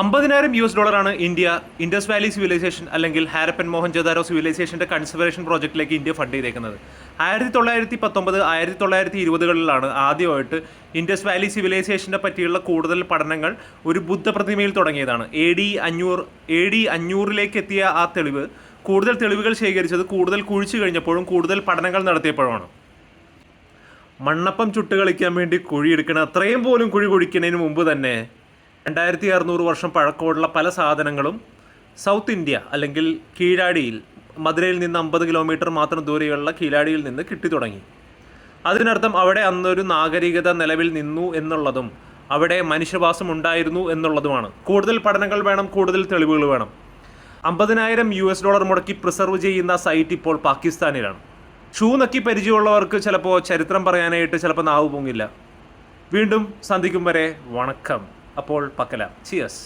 അമ്പതിനായിരം U S ഡോളറാണ് India Indus valley civilisation അല്ലെങ്കിൽ ഹാരപ്പൻ മോഹൻജദാരോ സിവിലൈസേഷന്റെ കൺസർവേഷൻ പ്രോജക്റ്റിലേക്ക് ഇന്ത്യ ഫണ്ട് ചെയ്തേക്കുന്നത്. ആയിരത്തി തൊള്ളായിരത്തി പത്തൊമ്പത് ആയിരത്തി തൊള്ളായിരത്തി ഇരുപതുകളിലാണ് ആദ്യമായിട്ട് ഇൻഡസ് വാലി സിവിലൈസേഷനെ പറ്റിയുള്ള കൂടുതൽ പഠനങ്ങൾ ഒരു ബുദ്ധപ്രതിമയിൽ തുടങ്ങിയതാണ്. എ ഡി അഞ്ഞൂറ് എ ഡി അഞ്ഞൂറിലേക്ക് എത്തിയ ആ തെളിവ് കൂടുതൽ തെളിവുകൾ ശേഖരിച്ചത് കൂടുതൽ കുഴിച്ചു കഴിഞ്ഞപ്പോഴും കൂടുതൽ പഠനങ്ങൾ നടത്തിയപ്പോഴുമാണ് മണ്ണപ്പം ചുട്ട് കളിക്കാൻ വേണ്ടി കുഴിയെടുക്കണം അത്രയും പോലും കുഴി കുഴിക്കുന്നതിന് മുമ്പ് തന്നെ രണ്ടായിരത്തി അറുന്നൂറ് വർഷം പഴക്കമുള്ള പല സാധനങ്ങളും സൗത്ത് ഇന്ത്യ അല്ലെങ്കിൽ കീഴാടിയിൽ മധുരയിൽ നിന്ന് അമ്പത് കിലോമീറ്റർ മാത്രം ദൂരെയുള്ള കീഴാടിയിൽ നിന്ന് കിട്ടി തുടങ്ങി. അതിനർത്ഥം അവിടെ അന്നൊരു നാഗരികത നിലവിൽ നിന്നു എന്നുള്ളതും അവിടെ മനുഷ്യവാസം ഉണ്ടായിരുന്നു എന്നുള്ളതുമാണ്. കൂടുതൽ പഠനങ്ങൾ വേണം കൂടുതൽ തെളിവുകൾ വേണം. അമ്പതിനായിരം യു എസ് ഡോളർ മുടക്കി പ്രിസർവ് ചെയ്യുന്ന സൈറ്റ് ഇപ്പോൾ പാകിസ്ഥാനിലാണ്. ഷൂ നക്കി പരിചയമുള്ളവർക്ക് ചിലപ്പോൾ ചരിത്രം പറയാനായിട്ട് ചിലപ്പോൾ നാവ് പൊങ്ങില്ല. വീണ്ടും സന്ധിക്കും വരെ വണക്കം. അപ്പോൾ പക്കല. ചിയസ്